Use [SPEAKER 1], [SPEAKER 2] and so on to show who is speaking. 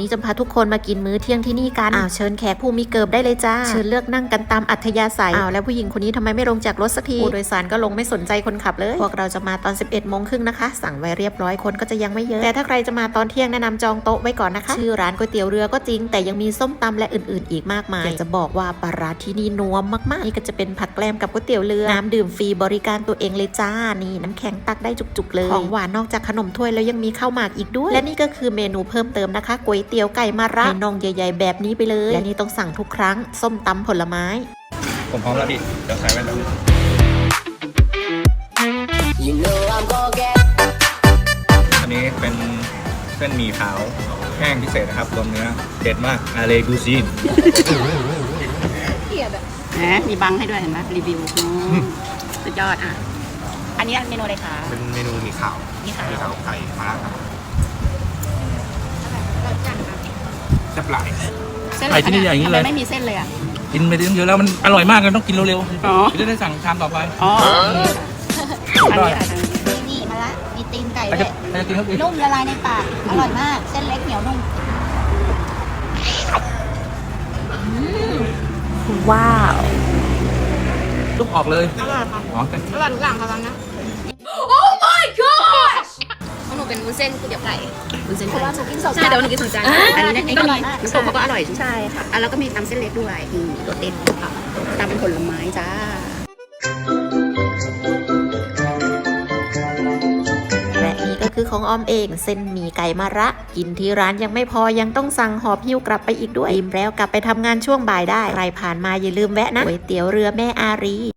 [SPEAKER 1] นี่จะพาทุกคนมากินมื้อเที่ยงที่นี่กัน อ้าวเชิญแขกผู้มีเกิบได้เลยจ้า เชิญเลือกนั่งกันตามอัธยาศัย อ้าวแล้วผู้หญิงคนนี้ทำไมไม่ลงจากรถสักที ผู้โดยสารก็ลงไม่สนใจคนขับเลย พวกเราจะมาตอน 11โมงครึ่งนะคะ สั่งไว้เรียบร้อยคนก็จะยังไม่เยอะ แต่ถ้าใครจะมาตอนเที่ยงแนะนำจองโต๊ะไว้ก่อนนะคะ ชื่อร้านก๋วยเตี๋ยวเรือก็จริง แต่ยังมีส้มตำและอื่นๆ อีกมากมาย อยากจะบอกว่าปลาร้าที่นี่นัวมากๆ นี่ก็จะเป็นผักแกล้มกับก๋วยเตี๋ยวเรือ น้ำดื่มฟรีบริการตัวเองเลยจ้า นี่น้ำแข็งตักได้จุกๆเลย ของหวานนอกจากขนมถ้วยแล้วยังมีข้าวหมากอีกด้วย และนี่ก็คือเมนูเพิ่มเติมนะคะก๋วยเตี๋ยวไก่มะระให้น่องใหญ่ ๆ แบบนี้ไปเลย และนี่ต้องสั่งทุกครั้ง ส้มตำผลไม้
[SPEAKER 2] ผมพร้อมแล้วพี่เดี๋ยวใส่แว่นแป๊บนึง
[SPEAKER 3] You know I'm gonna get
[SPEAKER 2] อันนี้เป็นเส้นหมี่ขาวแห้งพิเศษนะครับรวมเนื้อเด็ดมากอาเลกูซีน
[SPEAKER 4] นะมีบังให้ด้วยเห็นไหมรีวิวอืมสุดยอดอะ อันนี้เมนูอะไรคะ
[SPEAKER 2] เป็นเมนูหมี่ขาว
[SPEAKER 4] นี่ค่ะ
[SPEAKER 2] หมี่ขาวไข่มาละครับ แซ่บหลาย
[SPEAKER 4] เส้น
[SPEAKER 5] ไข่ที่นี่อย่างนี้เลย
[SPEAKER 4] ทำไมไม่มีเส้นเลยอะ
[SPEAKER 5] กินไปเยอะๆแล้วมันอร่อยมากเลยต้องกินเร็ว
[SPEAKER 4] อ๋อ
[SPEAKER 5] ๆจะได้สั่งชามต่อไป
[SPEAKER 4] อ๋ออันนี้ค่ะ
[SPEAKER 6] นี่นี่มาละมีตีนไก่
[SPEAKER 5] ใคร
[SPEAKER 6] ด้
[SPEAKER 5] จะ
[SPEAKER 6] วย
[SPEAKER 5] ใครจะกินครับพี่
[SPEAKER 6] นุ่มละลายในปาก อร่อยมาก เส้นเล็กเหนียวนุ่ม
[SPEAKER 1] ว้าว
[SPEAKER 5] ลุกออกเลย
[SPEAKER 4] อร่อยค่ะ
[SPEAKER 5] อ๋อแต่
[SPEAKER 4] อร่อยทุกอย่างค่ะตอนนี้
[SPEAKER 6] วุ้นเส้นก๋วยเตี๋ยวไก่
[SPEAKER 4] วุ้นเส้น
[SPEAKER 6] เพราะว่าหนูกินสอง
[SPEAKER 4] ใช่เดี๋ยววันนี้กินสองจานอันนี้
[SPEAKER 6] อันนี้
[SPEAKER 4] ก็
[SPEAKER 6] อ
[SPEAKER 4] มี
[SPEAKER 6] ร่อยมาก
[SPEAKER 4] น้ำซุปเขาก็อร่อย
[SPEAKER 6] ใช่ค่ะ
[SPEAKER 4] อะแล้วก็มีตำเส้นเล็กด้วยอืมรสเด็ดค่ะตำเป็นผลไม้จ้า
[SPEAKER 1] และนี่ก็คือของออมเองเส้นหมี่ไก่มะระ กินที่ร้านยังไม่พอยังต้องสั่งหอบหิ้วกลับไปอีกด้วยอิ่มแล้วกลับไปทำงานช่วงบ่ายได้ ใครผ่านมาอย่าลืมแวะนะก๋วยเตี๋ยวเรือแม่อารี